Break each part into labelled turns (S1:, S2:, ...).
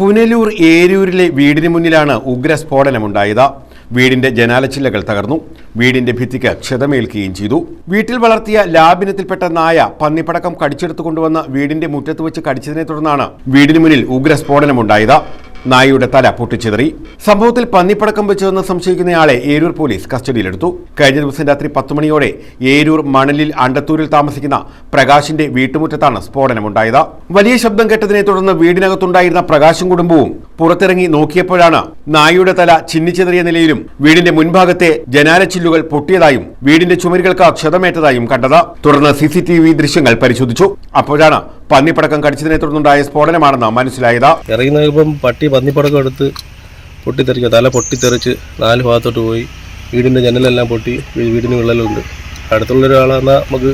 S1: പുനലൂർ ഏരൂരിലെ വീടിന് മുന്നിലാണ് ഉഗ്ര സ്ഫോടനമുണ്ടായത് വീടിന്റെ ജനാലച്ചില്ലകൾ തകർന്നു. വീടിന്റെ ഭിത്തിക്ക് ക്ഷതമേൽക്കുകയും ചെയ്തു. വീട്ടിൽ വളർത്തിയ ലാബിനത്തിൽപ്പെട്ട നായ പന്നിപ്പടക്കം കടിച്ചെടുത്തു കൊണ്ടുവന്ന് വീടിന്റെ മുറ്റത്ത് വെച്ച് കടിച്ചതിനെ തുടർന്നാണ് വീടിന് മുന്നിൽ ഉഗ്ര സ്ഫോടനമുണ്ടായത് നായയുടെ തല പൊട്ടിച്ചിതറി. സംഭവത്തിൽ പന്നിപ്പടക്കം വെച്ചതെന്ന് സംശയിക്കുന്നയാളെ ഏരൂർ പോലീസ് കസ്റ്റഡിയിലെടുത്തു. കഴിഞ്ഞ ദിവസം രാത്രി പത്ത് മണിയോടെ ഏരൂർ മണലിൽ അണ്ടത്തൂരിൽ താമസിക്കുന്ന പ്രകാശിന്റെ വീട്ടുമുറ്റത്താണ് സ്ഫോടനമുണ്ടായത്. വലിയ ശബ്ദം കേട്ടതിനെ തുടർന്ന് വീടിനകത്തുണ്ടായിരുന്ന പ്രകാശും കുടുംബവും പുറത്തിറങ്ങി നോക്കിയപ്പോഴാണ് നായയുടെ തല ചിന്നിച്ചിതറിയ നിലയിലും വീടിന്റെ മുൻഭാഗത്തെ ജനാലച്ചില്ലുകൾ പൊട്ടിയതായും വീടിന്റെ ചുമരുകൾക്ക് ക്ഷതമേറ്റതായും കണ്ടത്. തുടർന്ന് സി സി ടി വി ദൃശ്യങ്ങൾ പരിശോധിച്ചു. അപ്പോഴാണ് പന്നിപ്പടക്കം കടിച്ചതിനെ തുടർന്നുണ്ടായ സ്ഫോടനമാണെന്ന് മനസ്സിലായത്.
S2: പട്ടി പന്നിപ്പടക്കം എടുത്ത് പൊട്ടിത്തെറിക്കുക. തല പൊട്ടിത്തെറിച്ച് നാല് ഭാഗത്തോട്ട് പോയി. വീടിന്റെ ജനലെല്ലാം പൊട്ടി. വീടിന് വിള്ളലുണ്ട്. അടുത്തുള്ള ഒരാളാണ് നമുക്ക്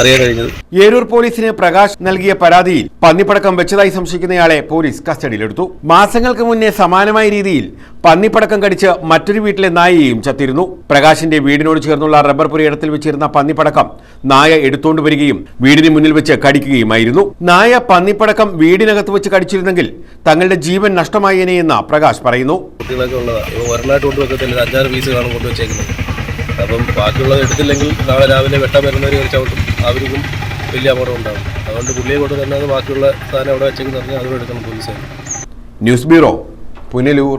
S2: അറിയാൻ കഴിഞ്ഞത്.
S1: ഏരൂർ പോലീസിന് പ്രകാശ് നൽകിയ പരാതിയിൽ പന്നിപ്പടക്കം വെച്ചതായി സംശയിക്കുന്നയാളെ പോലീസ് കസ്റ്റഡിയിലെടുത്തു. മാസങ്ങൾക്ക് മുന്നേ സമാനമായ രീതിയിൽ പന്നിപ്പടക്കം കടിച്ച് മറ്റൊരു വീട്ടിലെ നായയെയും ചത്തിരുന്നു. പ്രകാശിന്റെ വീടിനോട് ചേർന്നുള്ള റബ്ബർ പുരയിടത്തിൽ വെച്ചിരുന്ന പന്നിപ്പടക്കം നായ എടുത്തുകൊണ്ട് വരികയും വീടിന് മുന്നിൽ വെച്ച് കടിക്കുകയുമായിരുന്നു. നായ പന്നിപ്പടക്കം വീടിനകത്ത് വെച്ച് കടിച്ചിരുന്നെങ്കിൽ തങ്ങളുടെ ജീവൻ നഷ്ടമായേനെയെന്ന് പ്രകാശ് പറയുന്നു.
S2: കുട്ടികളൊക്കെ ഉള്ളതാണ് ഒരെണ്ണമായിട്ട് അഞ്ചാറ് പീസ് കാണും കൊണ്ട് വെച്ചേക്കുന്നത് അപ്പം ബാക്കിയുള്ളത് എടുത്തില്ലെങ്കിൽ നാളെ രാവിലെ വെട്ടാൻ വരുന്നവർ ഒരു അവർക്കും വലിയ അപകടം ഉണ്ടാകും. അതുകൊണ്ട് പുള്ളിയെ കൊണ്ട് തന്നെ ബാക്കിയുള്ള സാധനം അവിടെ വെച്ചെങ്കിൽ പറഞ്ഞാൽ അതും എടുക്കണം പോലീസ്
S1: ന്യൂസ് ബ്യൂറോ പുനലൂർ.